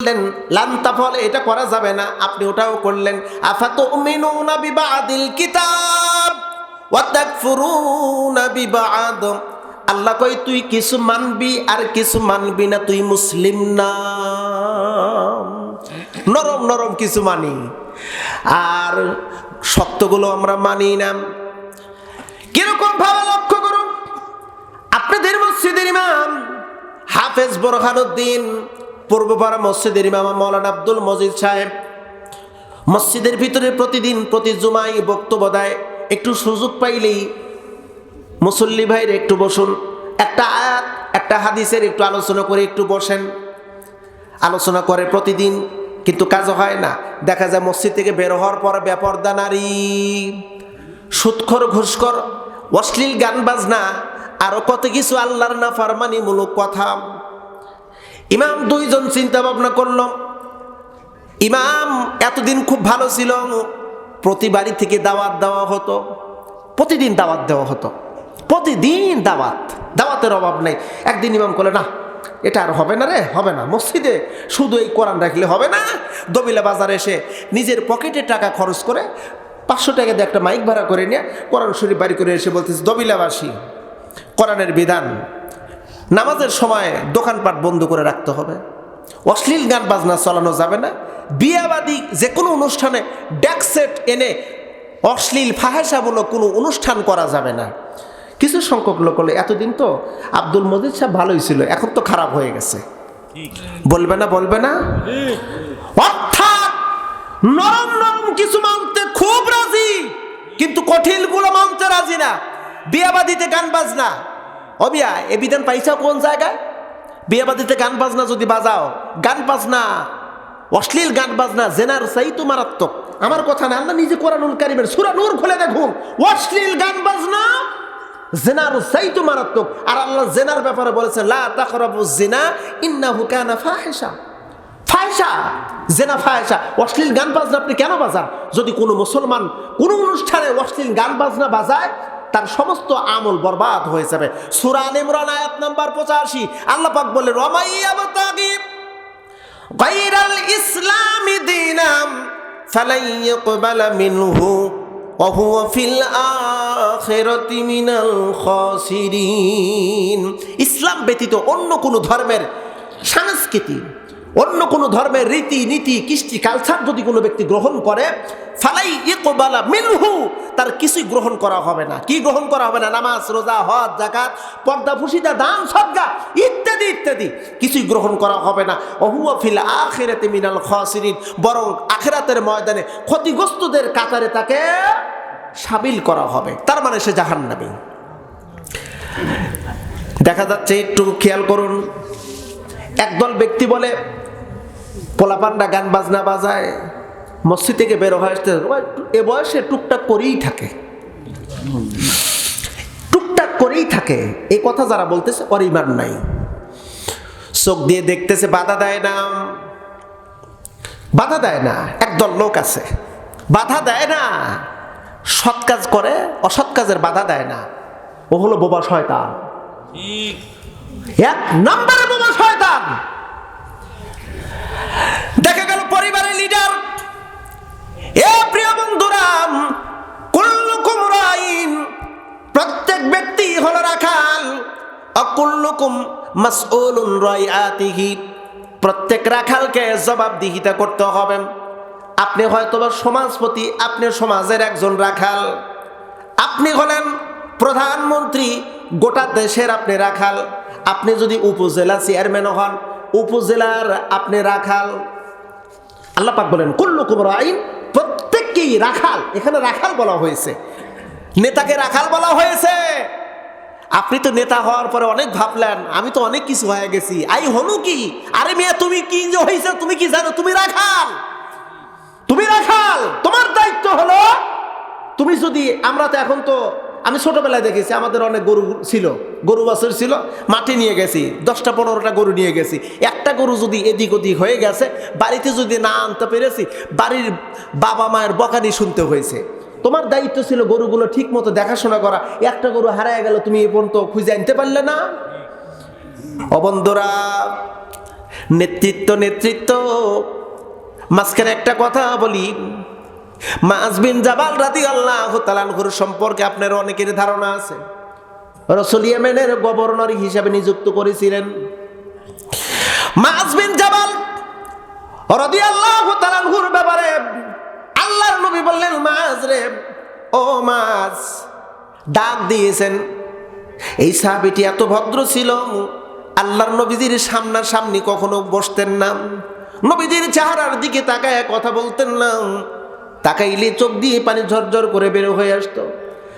করলেন লান্তা ফলে এটা করা যাবে না। আপনি ওটাও করলেন। আফাতু মিনুনা বিবাদিল কিতাব ওয়া তাকফুরুনা বিবাদ। আল্লাহ কই তুই কিছু মানবি আর কিছু মানবি না, তুই মুসলিম না। নরম নরম কিছু মানি। আর সত্যগুলো আমরা মানি না। কীরকম ভাবে লক্ষ্য করুন? আপনাদের মসজিদের ইমাম হাফেজ বোরহানুদ্দিন পূর্বপাড়া মসজিদের ইমাম মৌলানা আব্দুল মজিদ সাহেব মসজিদের ভিতরে প্রতিদিন প্রতি জুমাই বক্তব্য দেয়। একটু সুযোগ পাইলেই মুসল্লি ভাইয়ের একটু বসুন। একটা আয়াত, একটা হাদিসের একটু আলোচনা করে একটু বসেন। আলোচনা করে প্রতিদিন, কিন্তু কাজ হয় না। দেখা যায় মসজিদ থেকে বের হওয়ার পর বেপর্দা নারী। সুৎখর, ঘুষখর, অশ্লীল গান বাজনা, আরও কত কিছু আল্লাহর না ফারমানিমূলক কথা। ইমাম দুইজন চিন্তা ভাবনা করল। ইমাম এতদিন খুব ভালো ছিল, প্রতি বাড়ি থেকে দাওয়াত দেওয়া হতো, প্রতিদিন দাওয়াত দেওয়া হতো, প্রতিদিন দাওয়াত, দাওয়াতের অভাব নেই। একদিন ইমাম করলে, না, এটা আর হবে না রে, হবে না, মসজিদে শুধু এই কোরআন রাখলে হবে না। দবিলা বাজারে এসে নিজের পকেটে টাকা খরচ করে পাঁচশো টাকা দিয়ে একটা মাইক ভাড়া করে নিয়ে কোরআন শরীফ বাড়ি করে এসে বলতেছে, দবিলাবাসী, কোরআনের বিধান নামাজের সময় দোকানপাট বন্ধ করে রাখতে হবে। অশ্লীল গান বাজনা চালানো যাবে না। বিয়াবাদী যে কোনো অনুষ্ঠানে ড্যাকসেট এনে অশ্লীল ফাহেসামূলক কোনো অনুষ্ঠান করা যাবে না। কিছু সংখ্যক লোক হলে, এতদিন তো আব্দুল মজিদ সাহেব ভালোই ছিল, এখন তো খারাপ হয়ে গেছে। বলবে না বলবে না? অর্থাৎ নরম নরম কিছু মানতে খুব রাজি, কিন্তু কঠিনগুলো মানতে রাজি না। বিয়াবাদিতে গান বাজনা। ও বিয়া, এ বিধান পাইছা কোন জায়গায়? বিয়াবাদিতে গান বাজনা যদি বাজাও, গান বাজনা, অশ্লীল গান বাজনা, জেনার চাই তো মারাত্মক। আমার কথা না, আল্লাহ নিজে কোরআনুল কারিমের সুরা নূর খুলে দেখুন। অশ্লীল গান বাজনা, জেনার চাই তো মারাত্মক। আর আল্লাহ জেনার ব্যাপারে বলেছে, লা তাকরাবু জিনা ইন্নাহু কানা ফাহিশা। ফায়সা জেনা ফায়সা অশ্লীল গান বাজনা আপনি কেন বাজান? যদি কোনো মুসলমান কোনো অনুষ্ঠানে অশ্লীল গান বাজনা বাজায় তার সমস্ত আমল বরবাদ হয়ে যাবে। সুরান ইমরান আয়াত নাম্বার পঁচাশি। আল্লাহ পাক বলে ইসলামি দিনাম ইসলাম ব্যতীত অন্য কোনো ধর্মের সংস্কৃতি অন্য কোনো ধর্মের রীতি, নীতি, কৃষ্টি কালচার যদি কোনো ব্যক্তি গ্রহণ করে, ফালাই ইকবালা মিনহু, তার কিছুই গ্রহণ করা হবে না। কি গ্রহণ করা হবে না? নামাজ, রোজা, হজ জাকাত পর্দা, ফুসিদা, দান সদ্গা ইত্যাদি ইত্যাদি। কিছুই গ্রহণ করা হবে না। অহুয়া ফিল আখেরাতে মিনাল খাসিরিন, বরং আখেরাতের ময়দানে ক্ষতিগ্রস্তদের কাতারে তাকে সাবিল করা হবে। তার মানে সে জাহান্নামী। দেখা যাচ্ছে, একটু খেয়াল করুন। একদল ব্যক্তি বলে পোলাপান্ডা গান বাজনা বাজায় মসজিদ থেকে বের হয়ে আসতে এ বয়সে টুকটাক করেই থাকে। টুকটাক করেই থাকে। এই কথা যারা বলতেছে ওর ইমান নাই। চোখ দিয়ে দেখতেছে বাধা দেয় না। বাধা দেয় না একদল লোক আছে। বাধা দেয় না। সৎ কাজ করে অসৎ কাজের বাধা দেয় না। ও হলো বোবা শয়তান। এক নম্বরে বোবা শয়তান। দেখা গেল পরিবারের লিডার এ প্রিয় বন্ধুরা, কুল্লুকুম রাইন। প্রত্যেক ব্যক্তি হলো রাখাল। অকুল্লুকুম মাসউলুন রাইআতিহি। প্রত্যেক রাখালকে জবাবদিহিতা করতে হবে। আপনি হয়তোবা সমাজপতি, আপনি সমাজের একজন রাখাল। আপনি হলেন প্রধানমন্ত্রী, গোটা দেশের আপনি রাখাল। আপনি যদি উপজেলা চেয়ারম্যান হন, উপজেলার আপনি রাখাল। আল্লাহ পাক বলেন কুল্লু কুমর আইন প্রত্যেককেই রাখাল। এখানে রাখাল বলা হয়েছে। নেতাকে রাখাল বলা হয়েছে। আপনি তো নেতা হওয়ার পরে অনেক ভাবলেন, আমি তো অনেক কিছু হয়ে গেছি। আই হনু কি? আরে মেয়ে, তুমি কি যে হয়েছে তুমি কি জানো? তুমি রাখাল। তুমি রাখাল। তোমার দায়িত্ব হলো, তুমি যদি, আমরা তো এখন তো আমি ছোটবেলায় দেখেছি, আমাদের অনেক গরু ছিল, গরু বাছুর ছিল, মাটি নিয়ে গেছি, দশটা পনেরোটা গরু নিয়ে গেছি। একটা গরু যদি এদিক ওদিক হয়ে গেছে, বাড়িতে যদি না আনতে পেরেছি, বাড়ির বাবা মায়ের বকানি শুনতে হয়েছে। তোমার দায়িত্ব ছিল গরুগুলো ঠিক মতো দেখাশোনা করা, একটা গরু হারায় গেল, তুমি এ পর্যন্ত খুঁজে আনতে পারলে না? অবন্ধরা, নেতৃত্ব নেতৃত্ব, মাঝখানে একটা কথা বলি মাসবিন জাবাল রাতি আল্লাহ তালানহুর সম্পর্কে আপনার অনেকের ধারণা আছে। রসুল ইয়েমেনের গভর্নর হিসাবে নিযুক্ত করেছিলেন। মাসবিন জাবাল রদি আল্লাহ তালানহুর ব্যাপারে আল্লাহর নবী বললেন মাছ রে, ও মাছ ডাক দিয়েছেন। এই সাহাবিটি এত ভদ্র ছিল, আল্লাহর নবীজির সামনাসামনি কখনো বসতেন না। নবীজির চেহারার দিকে তাকায় কথা বলতেন না। তাকাইলে চোখ দিয়ে পানি ঝরঝর করে বেরো হয়ে আসতো।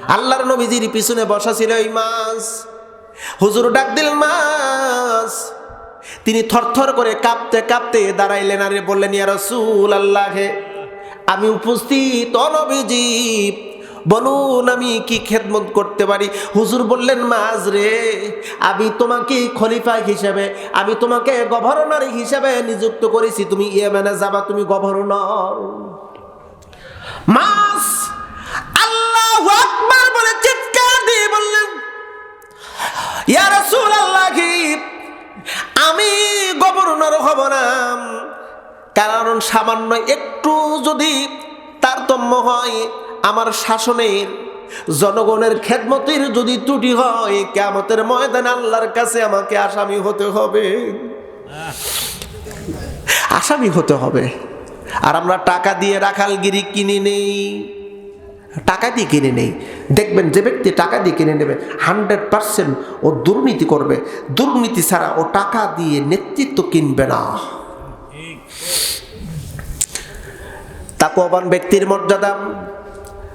আল্লাহর নবীজির পিছনে বসা ছিল এই মাছ। হুজুর ডাক দিল, মাছ! তিনি থরথর করে কাঁপতে কাঁপতে দাঁড়াইলেন আরে বললেন, ইয়া রসুল আল্লাহে আমি উপস্থিত অনবিজি। বলুন, আমি কি খেদমত করতে পারি? হুজুর বললেন মাজ রে, আমি তোমাকে খলিফা হিসেবে, আমি তোমাকে গভর্নর হিসেবে নিযুক্ত করেছি। তুমি ইয়ে ইয়েমেনে যাবা, তুমি গভর্নর। মাস আল্লাহ আকবার বলে চিৎকার দিয়ে বললেন, ইয়া রাসূল আল্লাহ আমি গভর্নর হব না। কারণ সামান্য একটু যদি তারতম্য হয়, আমার শাসনের, জনগণের খেদমতের যদি ত্রুটি হয় কেমতের ময়দান আল্লাহর কাছে আমাকে আসামি হতে হবে। আসামি হতে হবে। আর আমরা টাকা দিয়ে রাখালগিরি কিনে নেই। টাকা দিয়ে কিনে নেই। দেখবেন যে ব্যক্তি টাকা দিয়ে কিনে নেবে, হান্ড্রেড পার্সেন্ট ও দুর্নীতি করবে। দুর্নীতি ছাড়া ও টাকা দিয়ে নেতৃত্ব কিনবে না। তাকওয়াবান ব্যক্তির মর্যাদা?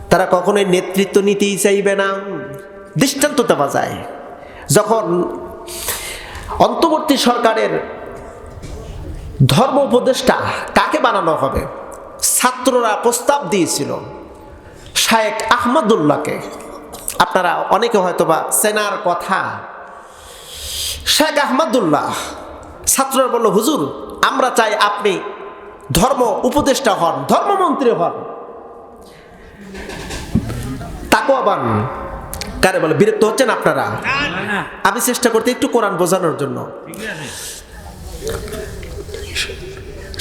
তারা কখনোই নেতৃত্ব নিতেই চাইবে না। দৃষ্টান্ত দেওয়া যায় যখন অন্তর্বর্তী সরকারের ধর্ম উপদেষ্টা কাকে বানানো হবে? ছাত্ররা প্রস্তাব দিয়েছিল শায়েক আহমদুল্লাহকে। আপনারা অনেকে হয়তোবা সেনার কথা। শেখ আহমদুল্লাহ ছাত্ররা বলল হুজুর আমরা চাই আপনি ধর্ম উপদেষ্টা হন ধর্মমন্ত্রী হন। তাকওয়াবান কারে বলে বিরক্ত হচ্ছেন আপনারা? আমি চেষ্টা করতে একটু কোরআন বোঝানোর জন্য।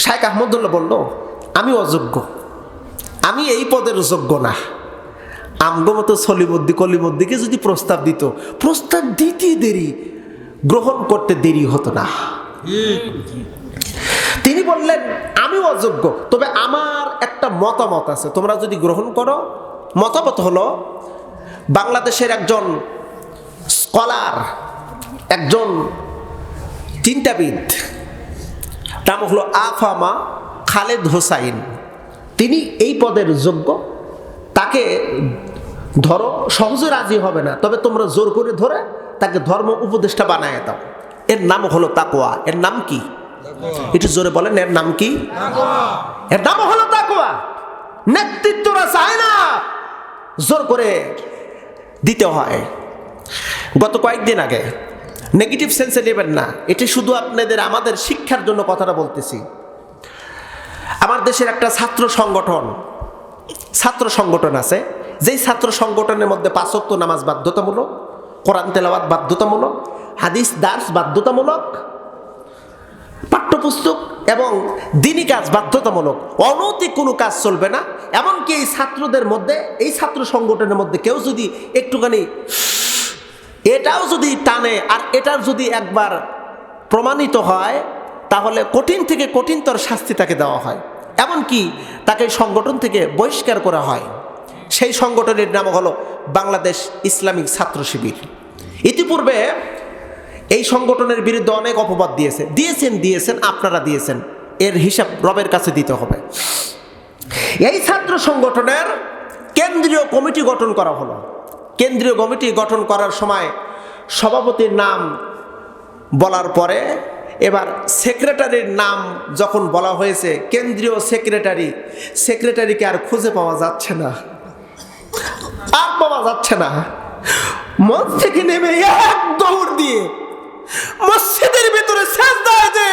শাইখ আহমদুল্লাহ বলল, আমি অযোগ্য। আমি এই পদের যোগ্য না। আমগো মতো সলিমদ্দি কলিমদ্দিকে যদি প্রস্তাব দিত, প্রস্তাব দিতে দেরি, গ্রহণ করতে দেরি হতো না। তিনি বললেন, আমি অযোগ্য, তবে আমার একটা মতামত আছে। তোমরা যদি গ্রহণ করো, মতামত হলো, বাংলাদেশের একজন স্কলার, একজন চিন্তাবিদ নাম হলো আফামা খালেদ হোসাইন। তিনি এই পদের যোগ্য। তাকে ধরো সহজে রাজি হবে না তবে তোমরা জোর করে ধরে তাকে ধর্ম উপদেষ্টা বানায় দাও। এর নাম হলো তাকোয়া এর নাম কি? একটু জোরে বলেন এর নাম কি? এর নাম হলো তাকোয়া নেতৃত্বরা চায় না। জোর করে দিতে হয়। গত কয়েকদিন আগে নেগেটিভ সেন্সে নেবেন না। এটি শুধু আপনাদের, আমাদের শিক্ষার জন্য কথাটা বলতেছি। আমার দেশের একটা ছাত্র সংগঠন ছাত্র সংগঠন আছে। যেই ছাত্র সংগঠনের মধ্যে পাঁচত্ব নামাজ বাধ্যতামূলক, কোরআন তেলাওয়াত বাধ্যতামূলক, হাদিস দাস বাধ্যতামূলক, পাঠ্যপুস্তক এবং দিনী কাজ বাধ্যতামূলক, অনৈতিক কোনো কাজ চলবে না। এমনকি এই ছাত্রদের মধ্যে, এই ছাত্র সংগঠনের মধ্যে কেউ যদি একটুখানি এটাও যদি টানে, আর এটার যদি একবার প্রমাণিত হয়, তাহলে কঠিন থেকে কঠিনতর শাস্তি তাকে দেওয়া হয়। এমনকি তাকে সংগঠন থেকে বহিষ্কার করা হয়। সেই সংগঠনের নাম হলো বাংলাদেশ ইসলামিক ছাত্র শিবির। ইতিপূর্বে এই সংগঠনের বিরুদ্ধে অনেক অপবাদ দিয়েছে। দিয়েছেন দিয়েছেন, আপনারা দিয়েছেন। এর হিসাব রবের কাছে দিতে হবে। এই ছাত্র সংগঠনের কেন্দ্রীয় কমিটি গঠন করা হলো। কেন্দ্রীয় কমিটি গঠন করার সময় সভাপতির নাম বলার পরে এবার সেক্রেটারির নাম যখন বলা হয়েছে, কেন্দ্রীয় সেক্রেটারি, সেক্রেটারিকে আর খুঁজে পাওয়া যাচ্ছে না। আর পাওয়া যাচ্ছে না। মঞ্চ থেকে নেমে এক দৌড় দিয়ে মসজিদের ভিতরে শেষ যে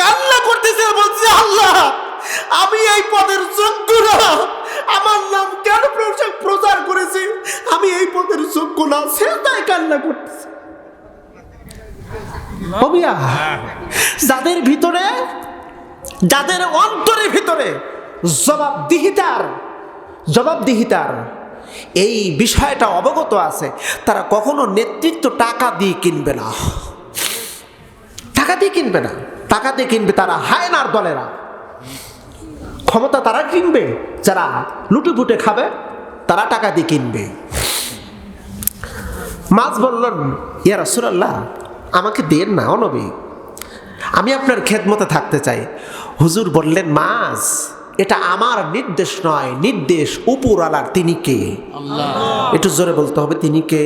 কান্না করতেছে, বলছে, আল্লাহ, আমি এই পদের যোগ্য না। আমার নাম কেন প্রচার করেছি? আমি এই পদের যোগ্য না দায় কান্না করতেছে। যাদের ভিতরে, যাদের অন্তরের ভিতরে জবাবদিহিতার জবাবদিহিতার এই বিষয়টা অবগত আছে, তারা কখনো নেতৃত্ব টাকা দিয়ে কিনবে না। টাকা দিয়ে কিনবে না। টাকা দিয়ে কিনবে তারা হায়নার দলেরা। ক্ষমতা তারা কিনবে, যারা লুটে ফুটে খাবে, তারা টাকা দিয়ে কিনবে। মাছ বললেন ইয়া রাসূলুল্লাহ আমাকে দেন না অনবী আমি আপনার খেদমতে থাকতে চাই। হুজুর বললেন মাছ এটা আমার নির্দেশ নয় নির্দেশ উপর আলার তিনি কে? একটু জোরে বলতে হবে তিনি কে?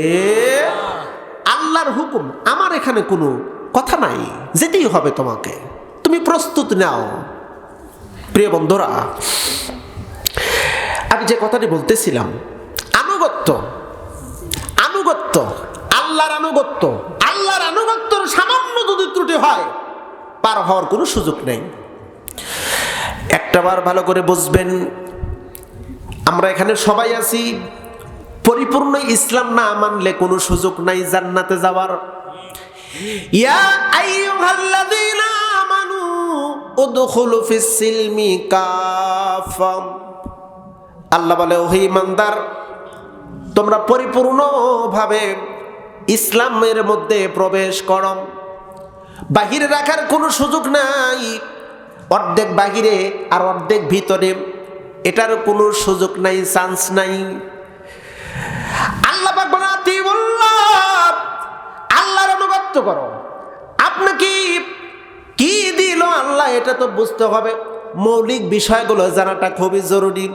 আল্লাহর হুকুম আমার এখানে কোনো কথা নাই যেতেই হবে তোমাকে। তুমি প্রস্তুত নাও। প্রিয় বন্ধুরা আমি যে কথাটি বলতেছিলাম আনুগত্য আনুগত্য। আল্লাহর আনুগত্য। আল্লাহর আনুগত্যর সামান্য যদি ত্রুটি হয়, পার হওয়ার কোনো সুযোগ নেই। একটাবার ভালো করে বুঝবেন, আমরা এখানে সবাই আছি। পরিপূর্ণ ইসলাম না মানলে কোনো সুযোগ নাই জান্নাতে যাওয়ার। ইয়া আল্লাহ বলে, ওহে ইমানদার তোমরা পরিপূর্ণভাবে ইসলামের মধ্যে প্রবেশ করম বাহিরে রাখার কোনো সুযোগ নাই। অর্ধেক বাহিরে আর অর্ধেক ভিতরে। এটার কোনো সুযোগ নাই, চান্স নাই। আল্লাহ আল্লাহর অনুগত্য করো। আপনাকে কি দিল আল্লাহ, এটা তো বুঝতে হবে। মৌলিক বিষয়গুলো জানাটা খুবই জরুরি।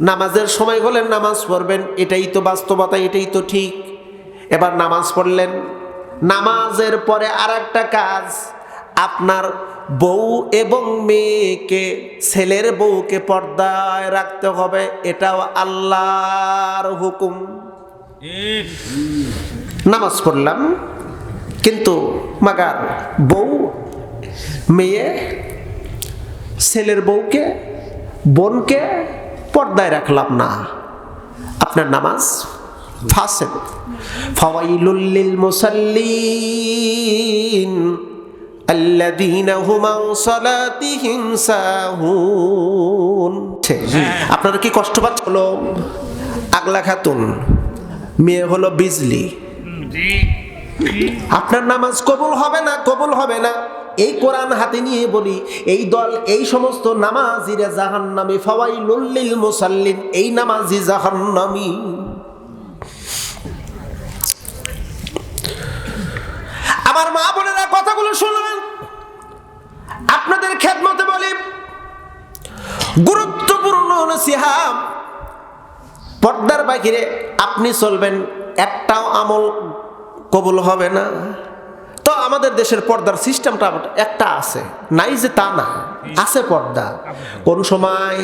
নামাজের সময় হলে নামাজ পড়বেন, এটাই তো বাস্তবতা, এটাই তো ঠিক। এবার নামাজ পড়লেন, নামাজের পরে আর একটা কাজ, আপনার বউ এবং মেয়েকে, ছেলের বউকে পর্দায় রাখতে হবে, এটাও আল্লাহর হুকুম। নামাজ পড়লাম, কিন্তু মাগার বউ, মেয়ে, ছেলের বউকে, বোনকে পর্দায় রাখলাম না আপনার নামাজ ফাসেদ ফাওয়াইলুল মুসাল্লিন الذين هم عن صلاتهم ساهون আপনারা কি কষ্ট পাচ্ছিল আগলা খাতুন মেয়ে হলো বিজলি আপনার নামাজ কবুল হবে না কবুল হবে না এই কোরআন হাতে নিয়ে বলি, এই দল, এই সমস্ত নামাজিরা জাহান্নামী ফাওয়াই লুল্লিল মুসাল্লিন, এই নামাজি জাহান্নামী। আমার মা বোনেরা কথাগুলো শুনবেন আপনাদের খেদমতে বলি, গুরুত্বপূর্ণ নসিহাম পর্দার বাহিরে আপনি চলবেন, একটাও আমল কবুল হবে না। তো আমাদের দেশের পর্দার সিস্টেমটা একটা আছে। নাই যে তা না, আছে পর্দা। কোন সময়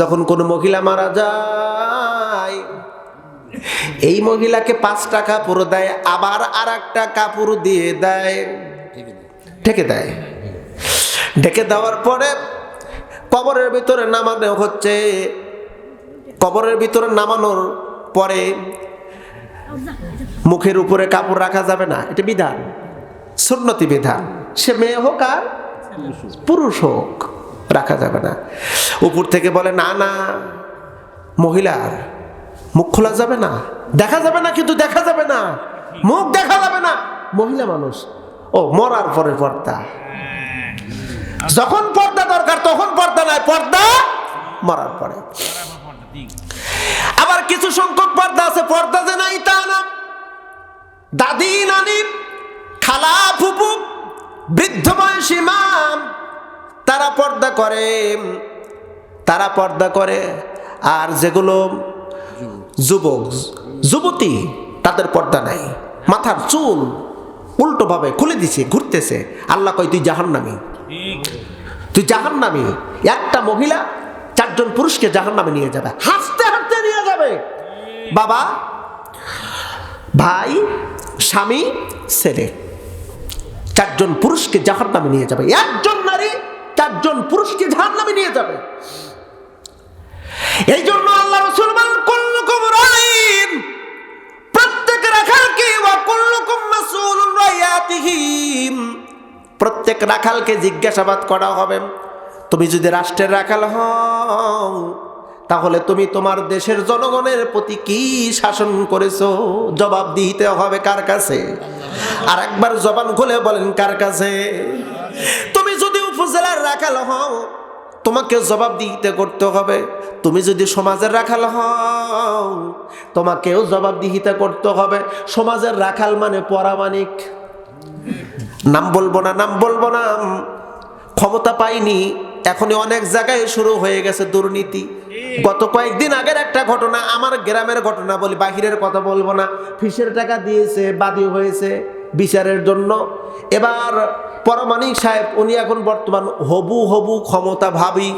যখন কোনো মহিলা মারা যায়, এই মহিলাকে পাঁচ টাকা পুরো দেয়, আবার আর একটা কাপড় দিয়ে দেয়, ঢেকে দেয়। ঢেকে দেওয়ার পরে কবরের ভিতরে নামানো হচ্ছে। কবরের ভিতরে নামানোর পরে মুখের উপরে কাপড় রাখা যাবে না, এটা বিধান। সুন্নতি বিধান। সে মেয়ে হোক আর পুরুষ হোক, রাখা যাবে না। উপর থেকে বলে, না না, মহিলার মুখ খোলা যাবে না। দেখা যাবে না, কিন্তু দেখা যাবে না। মুখ দেখা যাবে না। মহিলা মানুষ, ও, মরার পরে পর্দা। যখন পর্দা দরকার, তখন পর্দা নাই, পর্দা মরার পরে। আবার কিছু সংখ্যক পর্দা আছে, পর্দা যে নাই তা না। দাদি, নানি খালা ফুপু বৃদ্ধ বয়সী মাম তারা পর্দা করে। তারা পর্দা করে আর যেগুলো যুবক যুবতী তাদের পর্দা নাই। মাথার চুল উল্টোভাবে খুলে দিছে ঘুরতেছে। আল্লাহ কয় তুই জাহান্নামি। তুই জাহান্নামি। একটা মহিলা চারজন পুরুষকে জাহান্নামে নিয়ে যাবে। হাসতে হাসতে নিয়ে যাবে। বাবা ভাই স্বামী ছেলে। চারজন পুরুষকে জাহান্নামে নিয়ে যাবে। একজন নারী, চারজন পুরুষকে জাহান্নামে নিয়ে যাবে। এই জন্য আল্লাহ রসুল কুল্লুকুম রাইন। প্রত্যেক রাখালকে, ওয়া কুল্লুকুম মাসউলুন রাইয়াতিহি। প্রত্যেক রাখালকে জিজ্ঞাসাবাদ করা হবে, তুমি যদি রাষ্ট্রের রাখাল হও তাহলে তুমি তোমার দেশের জনগণের প্রতি কি শাসন করেছ? জবাব দিতে হবে কার কাছে? আর একবার জবান খুলে বলেন, কার কাছে? তুমি যদি উপজেলার রাখাল হও, তোমাকে জবাব দিতে করতে হবে। তুমি যদি সমাজের রাখাল হও, তোমাকেও জবাব দিহিতে করতে হবে। সমাজের রাখাল মানে পরামানিক নাম বলব না, নাম বলব না। ক্ষমতা পাইনি, এখনই অনেক জায়গায় শুরু হয়ে গেছে দুর্নীতি। গত কয়েকদিন আগের একটা ঘটনা, আমার গ্রামের ঘটনা বলি, বাহিরের কথা বলব না। ফিসের টাকা দিয়েছে, বাদী হয়েছে বিচারের জন্য। এবার পরমাণিক সাহেব, উনি এখন বর্তমান হবু হবু ক্ষমতা ভাবি।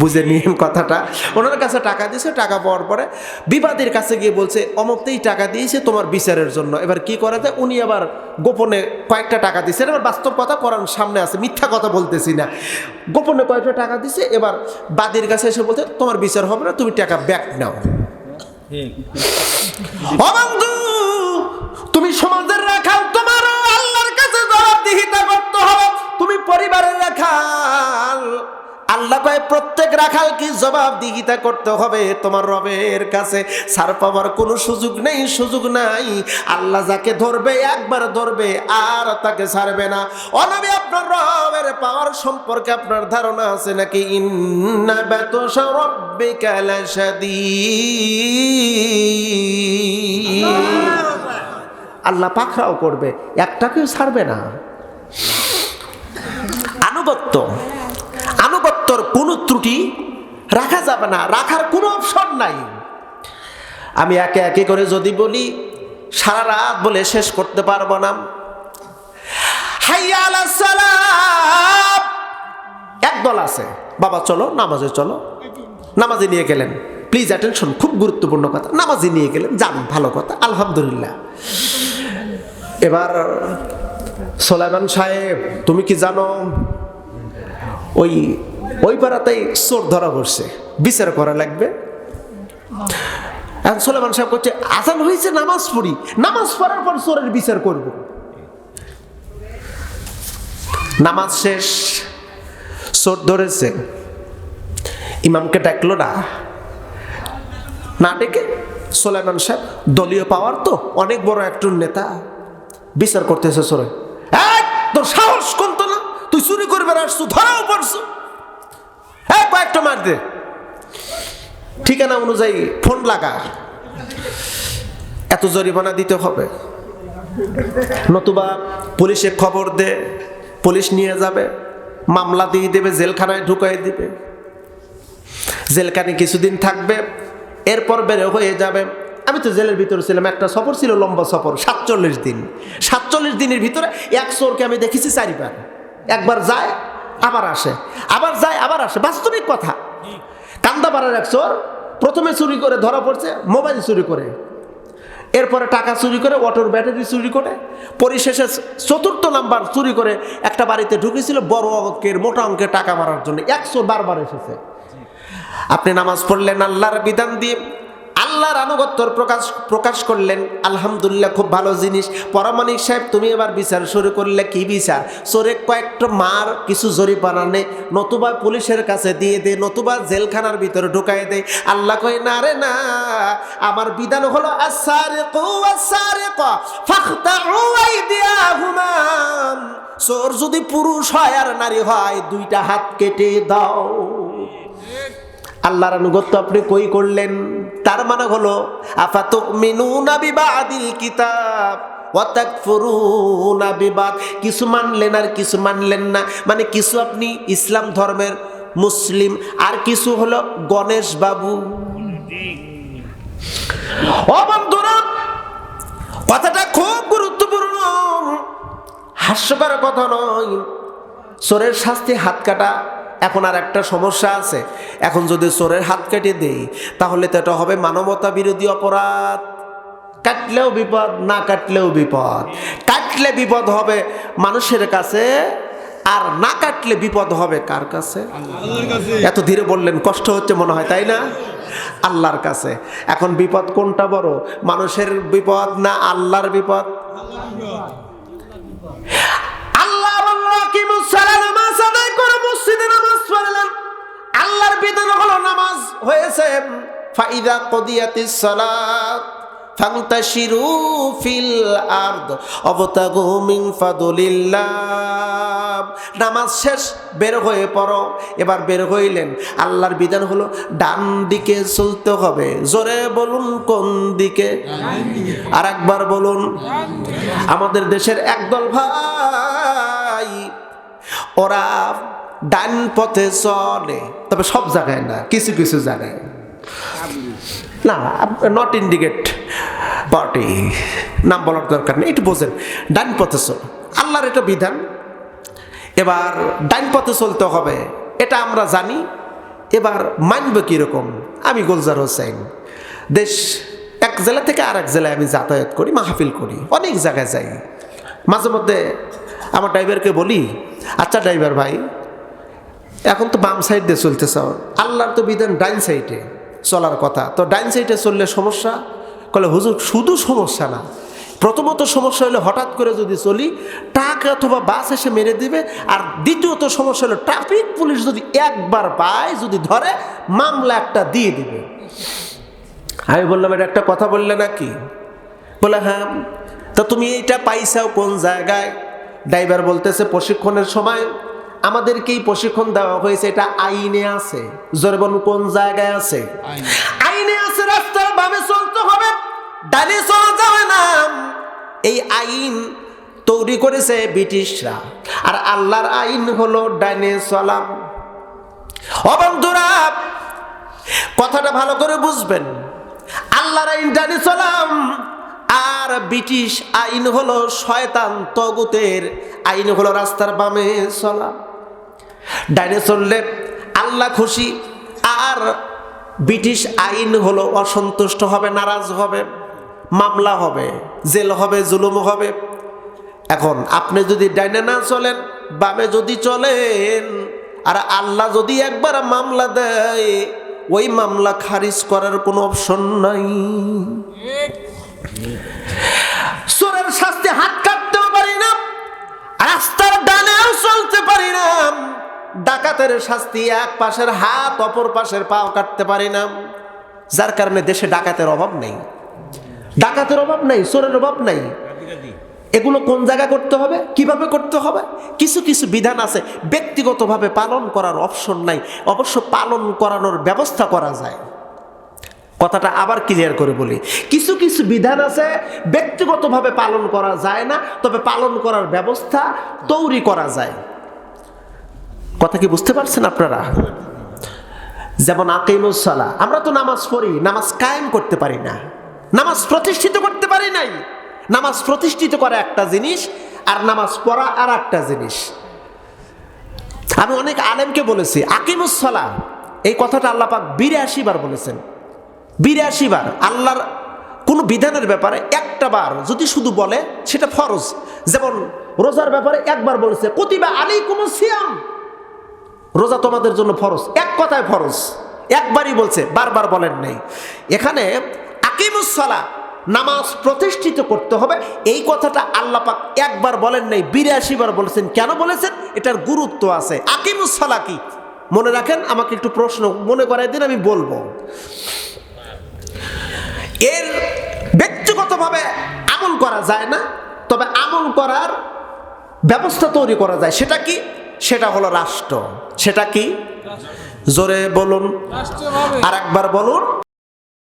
বুঝে নিন কথাটা। ওনার কাছে টাকা দিয়েছে, টাকা পাওয়ার পরে বিবাদের কাছে গিয়ে বলছে অমুকতেই টাকা দিয়েছে তোমার বিচারের জন্য। এবার কি করা যায়? উনি আবার গোপনে কয়েকটা টাকা দিয়েছেন এবার বাস্তব কথা করার সামনে আছে, মিথ্যা কথা বলতেছি না। গোপনে কয়েকটা টাকা দিছে এবার বাদীর কাছে এসে বলছে, তোমার বিচার হবে না, তুমি টাকা ব্যাক নাও। তুমি সমাজের রাখাও তোমার আল্লাহর কাছে জবাবদিহিতা করতে হবে। তুমি পরিবারের রাখাল। আল্লাহ কয়, প্রত্যেক রাখাল কি জবাবদিহিতা করতে হবে? তোমার রবের কাছে সার পাওয়ার কোনো সুযোগ নেই, সুযোগ নাই। আল্লাহ যাকে ধরবে, একবার ধরবে, আর তাকে ছাড়বে না। অনবি আপনার রবের পাওয়ার সম্পর্কে আপনার ধারণা আছে নাকি? ইন্না বাতাসা রাব্বিকা আল্লাহ পাখরাও করবে, একটাকেও ছাড়বে না। আনুগত্য। ত্রুটি রাখা যাবে না, রাখার কোনো অপশন নাই। আমি একে একে করে যদি বলি, সারা রাত বলে শেষ করতে পারব না। একদল আছে। বাবা, চলো, নামাজে চলো। নামাজে নিয়ে গেলেন। প্লিজ অ্যাটেনশন খুব গুরুত্বপূর্ণ কথা। নামাজে নিয়ে গেলেন, যান, ভালো কথা। আলহামদুলিল্লাহ। এবার, সোলাইমান সাহেব, তুমি কি জানো, ওই ওই পাড়াতেই চোর ধরা পড়ছে। বিচার করা লাগবে। সোলেমান সাহেব করছে আজান হয়েছে নামাজ পড়ি। নামাজ পড়ার পর চোরের বিচার করব। নামাজ শেষ চোর ধরেছে। ইমামকে ডাকলো না। না ডেকে সোলাইমান সাহেব দলীয় পাওয়ার তো অনেক বড় একজন নেতা। বিচার করতেছে সরে এই, তোর সাহস কমতো না? তুই চুরি করবে আসছো ধরাও পড়ছো। হ্যাঁ মার দে। ঠিকানা অনুযায়ী ফোন লাগা এত জরিমানা দিতে হবে। নতুবা পুলিশে খবর দে, পুলিশ নিয়ে যাবে, মামলা দিয়ে দেবে, জেলখানায় ঢুকাই দিবে। জেলখানে কিছুদিন থাকবে, এরপর বের হয়ে যাবে। আমি তো জেলের ভিতরে ছিলাম, একটা সফর ছিল লম্বা সফর, সাতচল্লিশ দিন। সাতচল্লিশ দিনের ভিতরে এক চোরকে আমি দেখেছি চারিবার। একবার যায়, আবার আসে। আবার যায় আবার আসে, বাস্তবিক কথা। কান্দাপাড়ার এক চোর প্রথমে চুরি করে ধরা পড়ছে, মোবাইল চুরি করে। এরপরে টাকা চুরি করে, অটোর ব্যাটারি চুরি করে, পরিশেষে চতুর্থ নাম্বার চুরি করে একটা বাড়িতে ঢুকেছিল, বড় অঙ্কের, মোটা অঙ্কের টাকা মারার জন্য। একশো বারবার এসেছে। আপনি নামাজ পড়লেন, আল্লাহর বিধান দিয়ে আল্লাহর আনুগত্যর প্রকাশ প্রকাশ করলেন, আলহামদুলিল্লাহ, খুব ভালো জিনিস। পরামানিক সাহেব, তুমি এবার বিচার শুরু করলে কি বিচার? চোরে কয়েকটা মার, কিছু জরিপানা নে, নতুবা পুলিশের কাছে দিয়ে দে, নতুবা জেলখানার ভিতরে ঢুকাই দে। আল্লাহ কয়, না রে, না, আমার বিধান হলো চোর যদি পুরুষ হয় আর নারী হয়, দুইটা হাত কেটে দাও। আল্লাহর আনুগত্য আপনি কই করলেন? তার মানে হলো আফাত মিনুনা বিবাদিল কিতাব, ওয়াতাকফুরুনা বিবাদ। কিছু মানলেন আর কিছু মানলেন না। মানে কিছু আপনি ইসলাম ধর্মের মুসলিম, আর কিছু হলো গণেশ বাবু। কথাটা খুব গুরুত্বপূর্ণ। হাস্যকর কথা নয়। চোরের শাস্তি হাত কাটা এখন আর একটা সমস্যা আছে। এখন যদি চোরের হাত কেটে দেই, তাহলে তো এটা হবে মানবতা বিরোধী অপরাধ। কাটলেও বিপদ, না কাটলেও বিপদ। কাটলে বিপদ হবে মানুষের কাছে, আর না কাটলে বিপদ হবে কার কাছে? এত ধীরে বললেন, কষ্ট হচ্ছে মনে হয়, তাই না? আল্লাহর কাছে। এখন বিপদ কোনটা বড়? মানুষের বিপদ না আল্লাহর বিপদ? হয়েছে, ফাইদা কদিয়াতিস সালাত, ফান্তাশিরু ফিল আরদ, অবতাগু মিন ফাদলিল্লাহ। নামাজ শেষ, বের হয়ে পড়ো। এবার বের হইলেন। আল্লাহর বিধান হলো ডান দিকে চলতে হবে। জোরে বলুন কোন দিকে? আর একবার বলুন, আমাদের দেশের একদল ভাই, ওরা ডান পথে চলে। তবে সব জায়গায় না, কিছু কিছু জায়গায়। না নট ইন্ডিকেট পার্টি নাম বলার দরকার নেই, একটু বোঝেন। ডান পথে চল। আল্লাহর এটা বিধান। এবার ডাইন পথে চলতে হবে, এটা আমরা জানি। এবার মানব কীরকম? আমি গোলজার হোসেন। দেশ এক জেলা থেকে আর এক জেলায় আমি যাতায়াত করি, মাহফিল করি, অনেক জায়গায় যাই। মাঝে মধ্যে আমার ড্রাইভারকে বলি আচ্ছা ড্রাইভার ভাই এখন তো বাম সাইড দিয়ে চলতে চাও আল্লাহর তো বিধান ডাইন সাইডে চলার কথা। তো ডাইন সাইডে চললে সমস্যা? কলে, হুজুর, শুধু সমস্যা না। প্রথমত সমস্যা হলো হঠাৎ করে যদি চলি, ট্রাক অথবা বাস এসে মেরে দিবে। আর দ্বিতীয়ত সমস্যা হলো ট্রাফিক পুলিশ যদি একবার পায়, যদি ধরে, মামলা একটা দিয়ে দিবে। আমি বললাম, এটা একটা কথা বললে নাকি? বলে হ্যাঁ। তা তুমি এইটা পাইছাও কোন জায়গায়? ড্রাইভার বলতেছে, প্রশিক্ষণের সময় আমাদেরকেই প্রশিক্ষণ দেওয়া হয়েছে এটা আইনে আছে। জোরে বলুন কোন জায়গায় আছে? আইনে। আছে রাস্তার বামে চলতে হবে ডানে চলা যাবে না। এই আইন তৈরি করেছে ব্রিটিশরা। আর আল্লাহর আইন হলো ডানে চলা। অবন্ধুরা কথাটা ভালো করে বুঝবেন। আল্লাহর আইন ডানে চলাম আর ব্রিটিশ আইন হলো শয়তান তগুতের আইন হলো রাস্তার বামে চলা। ডাইনে চললে আল্লাহ খুশি, আর ব্রিটিশ আইন হলো অসন্তুষ্ট হবে, নারাজ হবে, মামলা হবে, জেল হবে, জুলুম হবে। এখন আপনি যদি ডাইনে না চলেন, বামে যদি চলেন, আর আল্লাহ যদি একবার মামলা দেয়, ওই মামলা খারিজ করার কোনো অপশন নাই। চোরের শাস্তি হাত কাটতেও পারি না, রাস্তার ডানেও চলতে পারি না। ডাকাতের শাস্তি এক পাশের হাত, অপর পাশের পাও কাটতে পারে না। যার কারণে দেশে ডাকাতের অভাব নেই। ডাকাতের অভাব নাই, চোরের অভাব নাই। এগুলো কোন জায়গা করতে হবে? কীভাবে করতে হবে? কিছু কিছু বিধান আছে, ব্যক্তিগতভাবে পালন করার অপশন নাই। অবশ্য পালন করানোর ব্যবস্থা করা যায়। কথাটা আবার ক্লিয়ার করে বলি। কিছু কিছু বিধান আছে, ব্যক্তিগতভাবে পালন করা যায় না, তবে পালন করার ব্যবস্থা তৈরি করা যায়। কথা কি বুঝতে পারছেন আপনারা? যেমন আকিমুসালা আমরা তো নামাজ পড়ি, নামাজ কায়েম করতে পারি না। নামাজ প্রতিষ্ঠিত করতে পারি নাই। নামাজ প্রতিষ্ঠিত করা একটা জিনিস আর নামাজ পড়া আর একটা জিনিস। আমি অনেক আলেমকে বলেছি আকিমুসলা এই কথাটা আল্লাহ পাক বিরাশি বার বলেছেন। বিরাশি বার, আল্লাহর কোনো বিধানের ব্যাপারে একটা বার, যদি শুধু বলে, সেটা ফরজ। যেমন রোজার ব্যাপারে একবার বলেছে, কতিবা আলী কোনো সিয়াম। রোজা তোমাদের জন্য ফরজ। এক কথায় ফরজ। একবারই বলছে, বারবার বলেন নেই। এখানে আকিমুসলা নামাজ প্রতিষ্ঠিত করতে হবে। এই কথাটা আল্লাহ পাক একবার বলেন নাই বিরাশি বার বলেছেন। কেন বলেছেন? এটার গুরুত্ব আছে। আকিমুসলা কি? মনে রাখেন, আমাকে একটু প্রশ্ন মনে করাই দিন, আমি বলব। এর ব্যক্তিগতভাবে আমল করা যায় না, তবে আমল করার ব্যবস্থা তৈরি করা যায়। সেটা কি? সেটা হলো রাষ্ট্র। সেটা কি? জোরে বলুন। আর একবার বলুন।